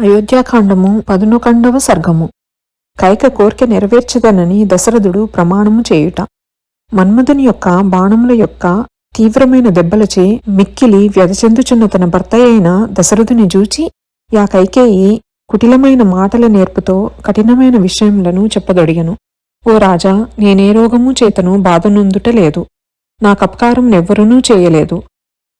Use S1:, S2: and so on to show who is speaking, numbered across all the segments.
S1: అయోధ్యాకాండము పదునొకండవ సర్గము. కైక కోరిక నెరవేర్చదనని దశరథుడు ప్రమాణము చేయుట. మన్మధుని యొక్క బాణముల యొక్క తీవ్రమైన దెబ్బలచే మిక్కిలి వ్యధచెందుచున్న తన భర్త అయిన దశరథుని జూచి యా కైకేయి కుటిలమైన మాటల నేర్పుతో కఠినమైన విషయములను చెప్పదొడిగను. ఓ రాజా నేనే రోగము చేతను బాధనుందుట లేదు. నాకపకారం నెవ్వరూనూ చేయలేదు.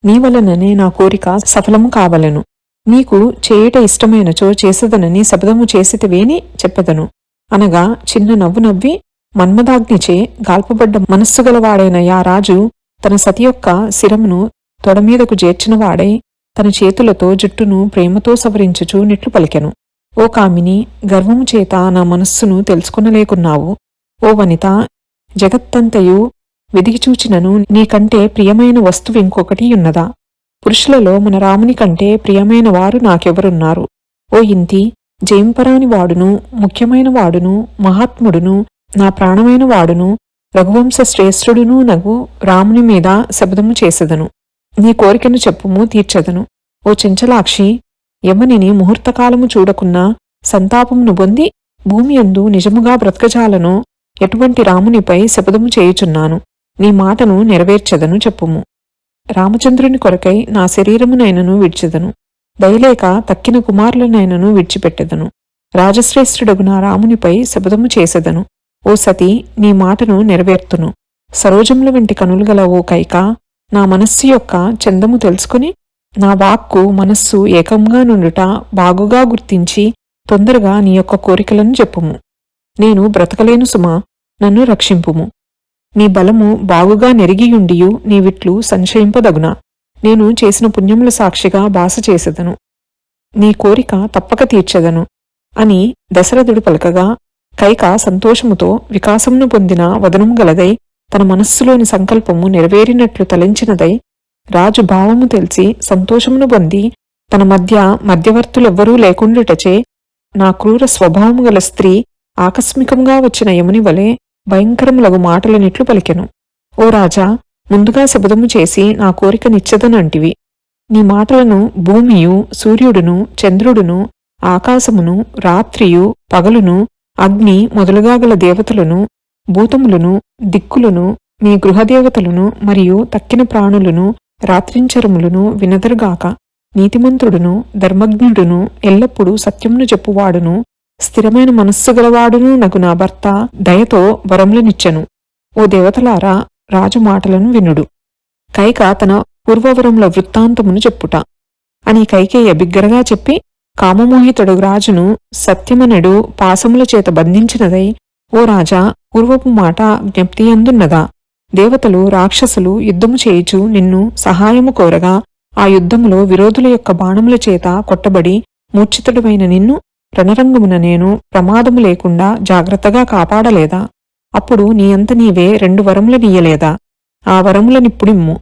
S1: నీ వలననే నా కోరిక సఫలము కావలెను. నీకు చేయుట ఇష్టమైనచో చేసదనని శబ్దము చేసితివేని చెప్పదను. అనగా చిన్న నవ్వు నవ్వి మన్మదాగ్నిచే గాల్పబడ్డ మనస్సు గలవాడైన యా రాజు తన సతి యొక్క శిరమును తొడమీదకు చేర్చినవాడై తన చేతులతో జుట్టును ప్రేమతో సవరించుచు నిట్లు పలికెను. ఓ కామిని గర్వము చేత నా మనస్సును తెలుసుకునలేకున్నావు. ఓ వనిత జగత్తంతయు వెదిగిచూచినను నీకంటే ప్రియమైన వస్తువు ఇంకొకటి ఉన్నదా? పురుషులలో మన రాముని కంటే ప్రియమైన వారు నాకెవరున్నారు? ఓ ఇంతి జయంపరాని వాడును ముఖ్యమైన వాడును మహాత్ముడును నా ప్రాణమైన వాడును రఘువంశ శ్రేష్ఠుడును నగు రాముని మీద శబ్దము చేసెదను. నీ కోరికను చెప్పుము తీర్చెదను. ఓ చెంచలాక్షి యమనిని ముహూర్తకాలము చూడకున్నా సంతాపమును పొంది భూమి అందు నిజముగా బ్రతకజాలను ఎటువంటి రామునిపై శపథము చేయుచున్నాను. నీ మాటను నెరవేర్చెదను చెప్పుము. రామచంద్రుని కొరకై నా శరీరమునైనను విడిచెదను. దయలేక తక్కిన కుమారులనైనను విడిచిపెట్టెదను. రాజశ్రేష్ఠుడగు నా రామునిపై శబదము చేసెదను. ఓ సతి నీ మాటను నెరవేర్తును. సరోజముల వంటి కనులు గల ఓ కైక నా మనస్సు యొక్క చందము తెలుసుకుని నా వాక్కు మనస్సు ఏకంగా నుండుట బాగుగా గుర్తించి తొందరగా నీ యొక్క కోరికలను చెప్పుము. నేను బ్రతకలేను సుమా నన్ను రక్షింపుము. నీ బలము బాగుగా నెరిగియుండియు నీవిట్లు సంశయింపదగునా. నేను చేసిన పుణ్యముల సాక్షిగా బాస చేసెదను. నీ కోరిక తప్పక తీర్చెదను అని దశరథుడు పలకగా కైక సంతోషముతో వికాసమును పొందిన వదనము గలదై తన మనస్సులోని సంకల్పము నెరవేరినట్లు తలంచినదై రాజు భావము తెలిసి సంతోషమును పొంది తన మధ్య మధ్యవర్తులెవ్వరూ లేకుండుటచే నా క్రూర స్వభావము గల స్త్రీ ఆకస్మికంగా వచ్చిన యముని వలె భయంకరములగు మాటలనిట్లు పలికెను. ఓ రాజా ముందుగా శపథము చేసి నా కోరిక నిచ్చదనంటివి నీ మాటలను భూమియు సూర్యుడును చంద్రుడును ఆకాశమును రాత్రియు పగలును అగ్ని మొదలుగా గల దేవతలను భూతములను దిక్కులను నీ గృహదేవతలను మరియు తక్కిన ప్రాణులను రాత్రించరములను వినదరుగాక. నీతిమంతుడును ధర్మజ్ఞుడును ఎల్లప్పుడూ సత్యమును చెప్పువాడును. స్థిరమైన మనస్సు గలవాడును నగు నా భర్త దయతో వరములనిచ్చెను. ఓ దేవతలారా రాజు మాటలను వినుడు. కైక తన పూర్వవరముల వృత్తాంతమును చెప్పుట. అని కైకేయ బిగ్గరగా చెప్పి కామమోహితుడు రాజును సత్యమనుడు పాసముల చేత బంధించినదై ఓ రాజా పూర్వపు మాట జ్ఞప్తియందున్నదా? దేవతలు రాక్షసులు యుద్ధము చేయుచు నిన్ను సహాయము కోరగా ఆ యుద్ధములో విరోధుల యొక్క బాణముల చేత కొట్టబడి మూర్ఛితుడమైన నిన్ను రణరంగమున నేను ప్రమాదము లేకుండా జాగ్రత్తగా కాపాడలేదా? అప్పుడు నీ అంత నీవే రెండు వరములనియ్యలేదా ఆ వరములనిప్పుడిమ్ము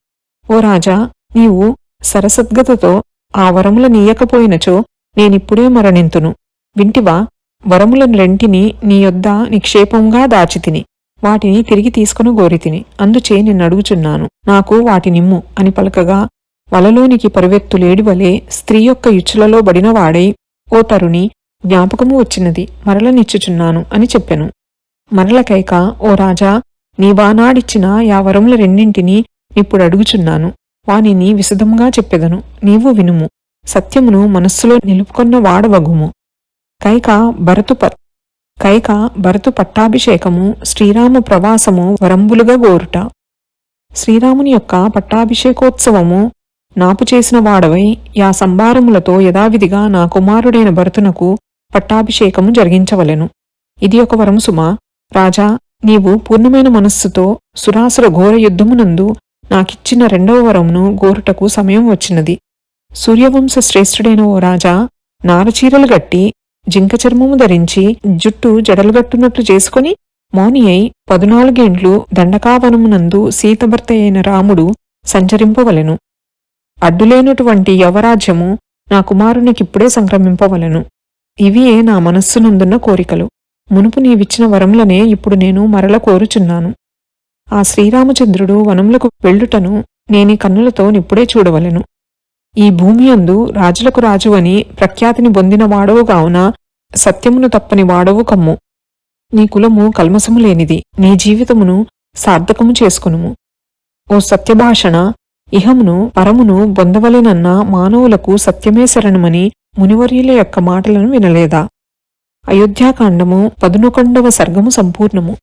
S1: ఓ రాజా నీవు సరసద్గతతో ఆ వరములనీయకపోయినచో నేనిప్పుడే మరణింతును. వింటివా వరములను రెంటిని నీ యొద్ద నిక్షేపంగా దాచితిని. వాటిని తిరిగి తీసుకుని గోరితిని. అందుచే నిన్నడుగుచున్నాను. నాకు వాటినిమ్ము అని పలకగా వలలోనికి పరివెత్తులేడివలే స్త్రీ యొక్క యుచ్చులలో బడినవాడై ఓ తరుణి జ్ఞాపకము వచ్చినది మరల నిచ్చుచున్నాను అని చెప్పెను. మరలకైక ఓ రాజా నీవానాడిచ్చిన యా వరముల రెండింటినీ ఇప్పుడు అడుగుచున్నాను. వానిని విశదముగా చెప్పెదను. నీవు వినుము. సత్యమును మనస్సులో నిలుపుకొన్న వాడవగుము. కైక భరతు కైక భరతు పట్టాభిషేకము శ్రీరాము ప్రవాసము వరంబులుగా గోరుట. శ్రీరాముని యొక్క పట్టాభిషేకోత్సవము నాపు చేసిన వాడవై యా సంభారములతో యథావిధిగా నా కుమారుడైన భరతునకు పట్టాభిషేకము జరిగించవలెను. ఇది ఒక వరము సుమా. రాజా నీవు పూర్ణమైన మనస్సుతో సురాసుర ఘోర యుద్ధమునందు నాకిచ్చిన రెండవ వరమును గోరుటకు సమయం వచ్చినది. సూర్యవంశ శ్రేష్ఠుడైన ఓ రాజా నారచీరలు గట్టి జింక చర్మము ధరించి జుట్టు జడలుగట్టునట్లు చేసుకుని మౌని అయి పదునాలుగేండ్లు దండకావనమునందు సీతభర్త అయిన రాముడు సంచరింపవలెను. అడ్డులేనటువంటి యవరాజ్యము నా కుమారునికిప్పుడే సంక్రమింపవలెను. ఇవియే నా మనస్సునందున్న కోరికలు. మునుపు నీవిచ్చిన వరములనే ఇప్పుడు నేను మరల కోరుచున్నాను. ఆ శ్రీరామచంద్రుడు వనములకు వెళ్ళుటను నేని కన్నులతో నిప్పుడే చూడవలెను. ఈ భూమి అందు రాజులకు రాజువని ప్రఖ్యాతిని పొందిన వాడవు కావున సత్యమును తప్పని వాడవు కమ్ము. నీ కులము కల్మసము లేనిది నీ జీవితమును సార్థకము చేసుకునుము. ఓ సత్యభాషణ ఇహమును పరమును పొందవలెనన్న మానవులకు సత్యమే శరణమని మునివర్యుల యొక్క మాటలను వినలేదా? అయోధ్యాకాండము పదునొకండవ సర్గము సంపూర్ణము.